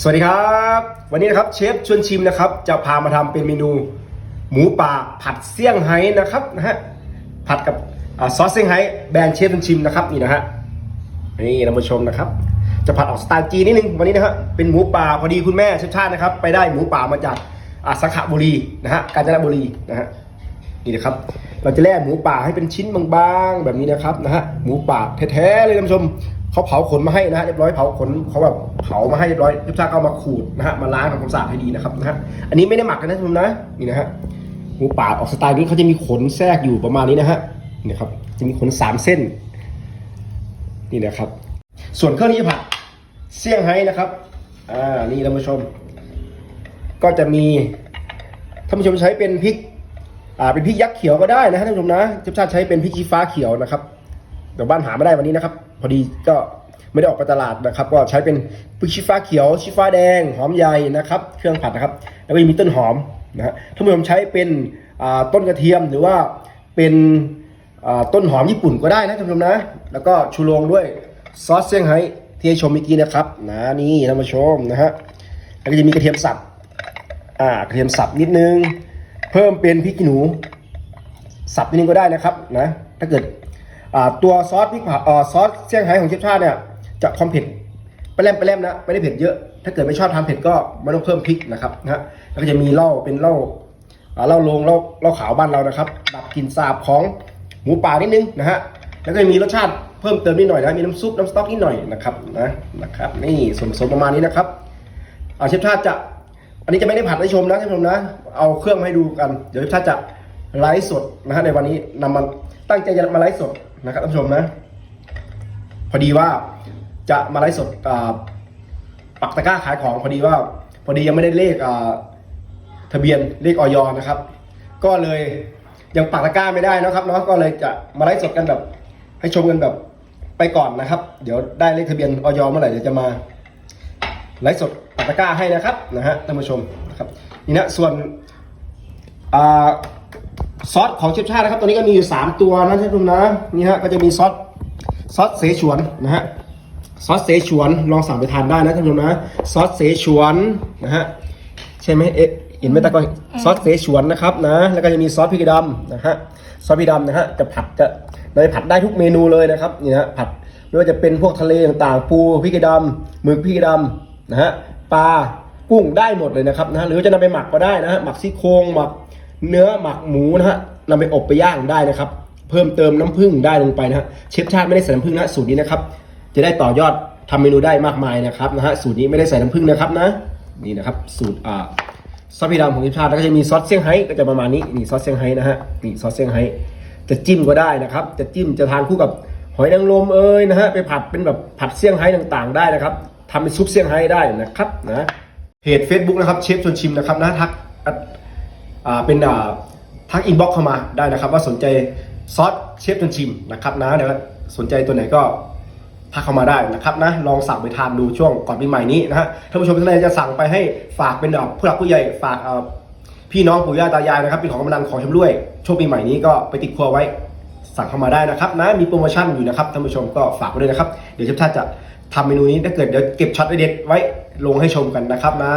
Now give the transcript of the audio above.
สวัสดีครับ วันนี้นะครับเชฟชวนชิมนะครับ จะพามาทำเป็นเมนู หมูป่าผัดเซี่ยงไฮ้นะครับนะฮะผัดกับอซอสเซี่ยงไฮ้แบรนด์เชฟชวนชิมนะครับนี่นะฮะนี่เรามาชมนะครับ จะผัดออกสไตล์จีนนิดนึงวันนี้นะฮะเป็นหมูป่าพอดีคุณแม่เชฟชาตินะครับ ไปได้หมูป่ามาจากอ่าสังขบุรีนะฮะกาญจนบุรีนะฮะนี่นะครับ เราจะแล่หมูป่าให้เป็นชิ้นบางๆ แบบนี้นะครับนะฮะหมูป่าแท้ๆเลยท่านผู้ชม เขาเผาขนมาให้นะฮะเรียบร้อยเผาขนเขาแบบเผามาให้เรียบร้อยทุกท่านก็เอามาขูดนะฮะมาล้างทำความสะอาดให้ดีนะครับนะฮะอันนี้ไม่ได้หมักกันนะท่านนะนี่นะฮะหมูป่าออกสไตล์นี้เขาจะมีขนแทรกอยู่ประมาณนี้นะฮะนี่ครับจะมีขนสามเส้น นี่นะครับ ส่วนเครื่องนี้ผัดเซี่ยงไฮ้นะครับอ่านี่ท่านผู้ชม ก็จะมีท่านผู้ชมใช้เป็นพริกอ่าเป็นพริกยักษ์เขียวก็ได้นะฮะท่านผู้ชมนะเจ้าชาติใช้เป็นพริกชี้ฟ้าเขียวนะครับ เดี๋ยวบ้านหาไม่ได้วันนี้นะครับ พอดีก็ไม่ได้ออกไปตลาดนะครับ ก็ใช้เป็นพริกชี้ฟ้าเขียวชี้ฟ้าแดง หอมใหญ่นะครับ เครื่องผัดนะครับ แล้วก็มีต้นหอมนะฮะท่านผู้ชมใช้เป็นต้นกระเทียมหรือว่าเป็นต้นหอมญี่ปุ่นก็ได้นะท่านผู้ชมนะ แล้วก็ชูโรงด้วยซอสเซี่ยงไฮ้ที่ให้ชมเมื่อกี้นะครับนะนี่ท่านผู้ชมนะฮะแล้วก็จะมีกระเทียมสับอ่ากระเทียมสับนิดนึง เพิ่มเป็นพริกขี้หนู สับนิดนึงก็ได้นะครับนะถ้าเกิด ตัวซอสพริกเผาอ่าซอสเซี่ยงไฮ้ของเชฟชาติเนี่ยจะความเผ็ดไปแลมไปแลมนะไม่ได้เผ็ดเยอะ ถ้าเกิดไม่ชอบทานเผ็ดก็ไม่ต้องเพิ่มพริกนะครับนะฮะแล้วก็จะมีเหล้าเป็นเหล้าอ่าเหล้าโลงเหล้าเหล้าขาวบ้านเรานะครับดับกลิ่นสาบของหมูป่านิดนึงนะฮะแล้วก็จะมีรสชาติเพิ่มเติมนิดหน่อยนะมีน้ำซุปน้ำสต๊อกนิดหน่อยนะครับนะนะครับนี่ส่วนผสมประมาณนี้นะครับอ่าเชฟชาติจะอันนี้จะไม่ได้ผัดให้ชมนะท่านผู้ชมนะ เอาเครื่องมาให้ดูกัน เดี๋ยวถ้าจะไลฟ์สดนะฮะในวันนี้นำมาตั้งใจจะมาไลฟ์สด นะครับท่านผู้ชมนะ พอดีว่าจะมาไลฟ์สดปักตะกร้าขายของพอดีว่า พอดียังไม่ได้เลขทะเบียนเลขออยนะครับ ก็เลยยังปักตะกร้าไม่ได้นะครับเนาะก็เลยจะมาไลฟ์สดกันแบบ ให้ชมกันแบบไปก่อนนะครับ เดี๋ยวได้เลขทะเบียนออยเมื่อไหร่เดี๋ยวจะมาไลฟ์สดปัตตะกร้าให้นะครับนะฮะท่านผู้ชมนะครับนี่นะส่วนอ่า ซอสของเชฟชาตินะครับตัวนี้ก็มีอยู่ 3 ตัวนะท่านผู้ชมนะนี่ฮะก็จะมีซอสซอสเสฉวนนะฮะซอสเสฉวนลองสั่งไปทานได้นะท่านผู้ชมนะซอสเสฉวนนะฮะใช่ไหมเอ๊ะเห็นไหมตะกอนซอสเสฉวนนะครับนะแล้วก็จะมีซอสพริกดำนะฮะซอสพริกดำนะฮะจะผัดจะเราผัดได้ทุกเมนูเลยนะครับนี่นะฮะผัดไม่ว่าจะเป็นพวกทะเลต่างๆ ปูพริกดำหมึกพริกดำนะฮะปลากุ้งได้หมดเลยนะครับนะหรือจะนำไปหมักก็ได้นะฮะหมักซี่โครงหมัก เนื้อหมักหมูนะฮะนำไปอบไปย่างได้นะครับ เพิ่มเติมน้ำผึ้งได้ลงไปนะฮะเชฟชาติไม่ได้ใส่น้ำผึ้งนะสูตรนี้นะครับ จะได้ต่อยอดทำเมนูได้มากมายนะครับนะฮะสูตรนี้ไม่ได้ใส่น้ำผึ้งนะครับนะนี่นะครับสูตรอ่าซอสพริกดำของเชฟชาติแล้วก็จะมีซอสเซี่ยงไฮ้ก็จะประมาณนี้นี่ซอสเซี่ยงไฮ้นะฮะนี่ซอสเซี่ยงไฮ้จะจิ้มก็ได้นะครับ จะจิ้มจะทานคู่กับหอยนางรมเอ้ยนะฮะไปผัดเป็นแบบผัดเซี่ยงไฮ้ต่างๆ ได้นะครับทำเป็นซุปเซี่ยงไฮ้ได้นะครับนะเพจ Facebook นะครับเชฟชวนชิมนะครับนะทัก เป็นอ่าทักอินบ็อกเข้ามาได้นะครับ ว่าสนใจซอสเชฟชวนชิมนะครับนะเดี๋ยวสนใจตัวไหนก็ทักเข้ามาได้นะครับนะลองสั่งไปทานดูช่วงก่อนปีใหม่นี้นะฮะท่านผู้ชมท่านใดจะสั่งไปให้ฝากเป็นผู้หลักผู้ใหญ่ฝากอ่าพี่น้องปู่ย่าตายายนะครับเป็นของกำนันของชำร่วยช่วงปีใหม่นี้ก็ไปติดครัวไว้สั่งเข้ามาได้นะครับนะมีโปรโมชั่นอยู่นะครับท่านผู้ชมก็ฝากไว้ด้วยนะครับ เดี๋ยวเชฟชาติจะทำเมนูนี้ถ้าเกิดเดี๋ยวเก็บช็อตเด็ดไว้ลงให้ชมกันนะครับนะ